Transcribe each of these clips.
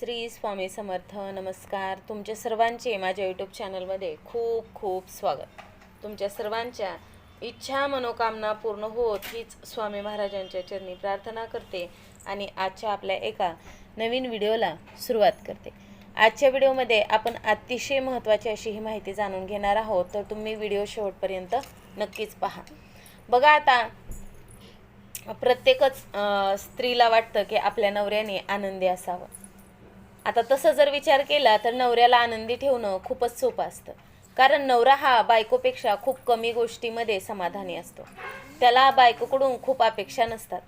श्री स्वामी समर्थ नमस्कार. तुमच्या सर्वांचे माझ्या यूट्यूब चॅनलमध्ये खूप खूप स्वागत. तुमच्या सर्वांच्या इच्छा मनोकामना पूर्ण होत हीच स्वामी महाराजांच्या चरणी प्रार्थना करते आणि आजच्या आपल्या एका नवीन व्हिडिओला सुरुवात करते. आजच्या व्हिडिओमध्ये आपण अतिशय महत्त्वाची अशी ही माहिती जाणून घेणार आहोत तर तुम्ही व्हिडिओ शेवटपर्यंत नक्कीच पहा. बघा आता प्रत्येकच स्त्रीला वाटतं की आपल्या नवऱ्याने आनंदी असावं. आता तसं जर विचार केला तर नवऱ्याला आनंदी ठेवणं खूपच सोपं असतं. कारण नवरा हा बायकोपेक्षा खूप कमी गोष्टीमध्ये समाधानी असतो. त्याला बायकोकडून खूप अपेक्षा नसतात.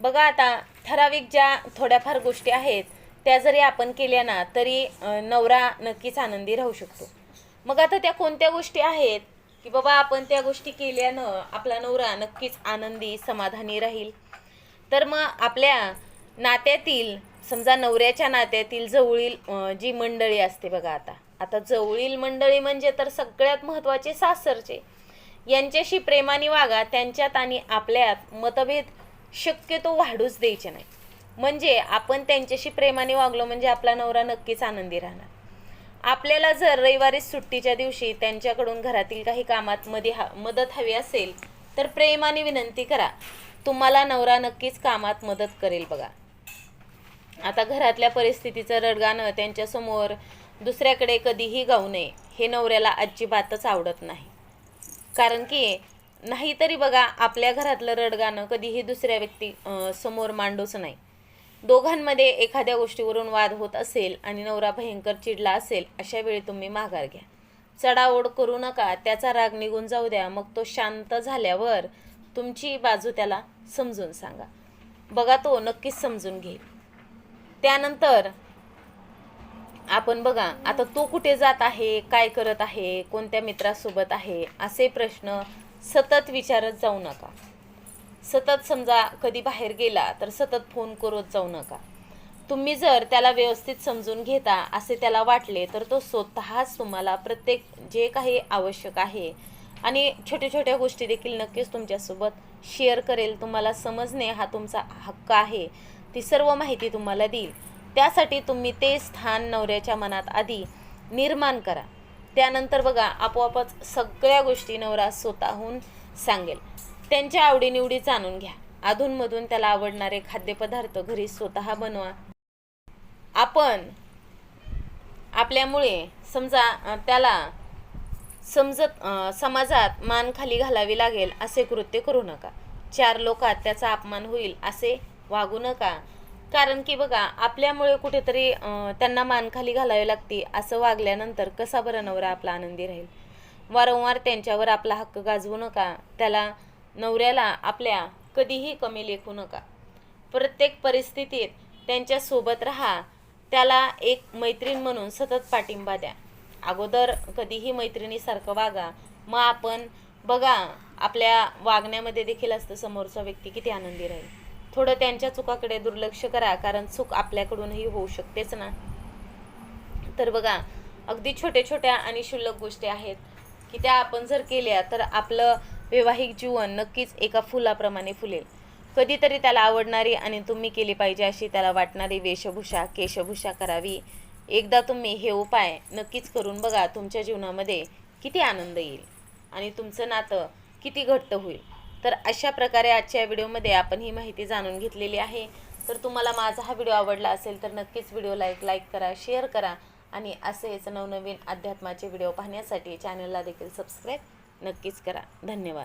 बघा आता ठराविक ज्या थोड्याफार गोष्टी आहेत त्या जरी आपण केल्या ना तरी नवरा नक्कीच आनंदी राहू शकतो. मग आता त्या कोणत्या गोष्टी आहेत की बाबा आपण त्या गोष्टी केल्यानं आपला नवरा नक्कीच आनंदी समाधानी राहील? तर मग आपल्या नात्यातील समजा नवऱ्याच्या नात्यातील जवळील जी मंडळी असते बघा आता. आता जवळील मंडळी म्हणजे तर सगळ्यात महत्त्वाचे सासरचे. यांच्याशी प्रेमाने वागा त्यांच्यात आणि आपल्यात मतभेद शक्यतो वाढूच द्यायचे नाही. म्हणजे आपण त्यांच्याशी प्रेमाने वागलो म्हणजे आपला नवरा नक्कीच आनंदी राहणार. आपल्याला जर रविवारी सुट्टीच्या दिवशी त्यांच्याकडून घरातील काही कामात मध्ये हा मदत हवी असेल तर प्रेमाने विनंती करा. तुम्हाला नवरा नक्कीच कामात मदत करेल बघा. आता घरातल्या परिस्थितीचं रडगाणं त्यांच्यासमोर दुसऱ्याकडे कधीही गाऊ नये हे नवऱ्याला अजिबातच आवडत नाही. कारण की नाहीतरी बघा आपल्या घरातलं रडगाणं कधीही दुसऱ्या व्यक्ती समोर मांडूच नाही. दोघांमध्ये एखाद्या गोष्टीवरून वाद होत असेल आणि नवरा भयंकर चिडला असेल अशा वेळी तुम्ही माघार घ्या. चढाओढ करू नका त्याचा राग निघून जाऊ द्या मग तो शांत झाल्यावर तुमची बाजू त्याला समजून सांगा. बघा तो नक्कीच समजून घेईल. त्यानंतर आपण बघा आता तो कुठे जात आहे काय करत आहे कोणत्या मित्रासोबत आहे असे प्रश्न सतत विचारत जाऊ नका. सतत समजा कधी बाहेर गेला तर सतत फोन करत जाऊ नका. तुम्ही जर त्याला व्यवस्थित समजून घेता असे त्याला वाटले तर तो स्वतःच तुम्हाला प्रत्येक जे काही आवश्यक आहे आणि छोट्या छोट्या गोष्टी देखील नक्कीच तुमच्यासोबत शेअर करेल. तुम्हाला समजणे हा तुमचा हक्क आहे. ती सर्व माहिती तुम्हाला देईल. त्यासाठी तुम्ही ते स्थान नवऱ्याच्या मनात आधी निर्माण करा. त्यानंतर बघा आपोआपच सगळ्या गोष्टी नवरा स्वतःहून सांगेल. त्यांच्या आवडीनिवडी जाणून घ्या. अधूनमधून त्याला आवडणारे खाद्यपदार्थ घरी स्वतः बनवा. आपण आपल्यामुळे समजा त्याला समजत समाजात मान खाली घालावी लागेल असे कृत्य करू नका. चार लोकात त्याचा अपमान होईल असे वागू नका. कारण की बघा आपल्यामुळे कुठेतरी त्यांना मानखाली घालावी लागते. असं वागल्यानंतर कसा बरं नवरा आपला आनंदी राहील? वारंवार त्यांच्यावर आपला हक्क गाजवू नका. त्याला नवऱ्याला आपल्या कधीही कमी लेखू नका. प्रत्येक परिस्थितीत त्यांच्यासोबत राहा. त्याला एक मैत्रीण म्हणून सतत पाठिंबा द्या. अगोदर कधीही मैत्रिणीसारखं वागा. मग आपण बघा आपल्या वागण्यामध्ये देखील असतं समोरचा व्यक्ती किती आनंदी राहील. थोडं त्यांच्या चुकाकडे दुर्लक्ष करा कारण चूक आपल्याकडूनही होऊ शकतेच ना. तर बघा अगदी छोट्या छोट्या आणि क्षुल्लक गोष्टी आहेत की त्या आपण जर केल्या तर आपलं वैवाहिक जीवन नक्कीच एका फुलाप्रमाणे फुलेल. कधीतरी त्याला आवडणारी आणि तुम्ही केली पाहिजे अशी त्याला वाटणारी वेशभूषा केशभूषा करावी. एकदा तुम्ही हे उपाय नक्कीच करून बघा तुमच्या जीवनामध्ये किती आनंद येईल आणि तुमचं नातं किती घट्ट होईल. तर अशा प्रकारे आजच्या व्हिडिओमध्ये आपण ही माहिती जाणून घेतलेली आहे. तर तुम्हाला माझा हा व्हिडिओ आवडला असेल तर नक्कीच व्हिडिओला एक लाईक करा शेअर करा आणि असेच नवनवीन अध्यात्माचे व्हिडिओ पाहण्यासाठी चॅनलला देखील सबस्क्राईब नक्कीच करा. धन्यवाद.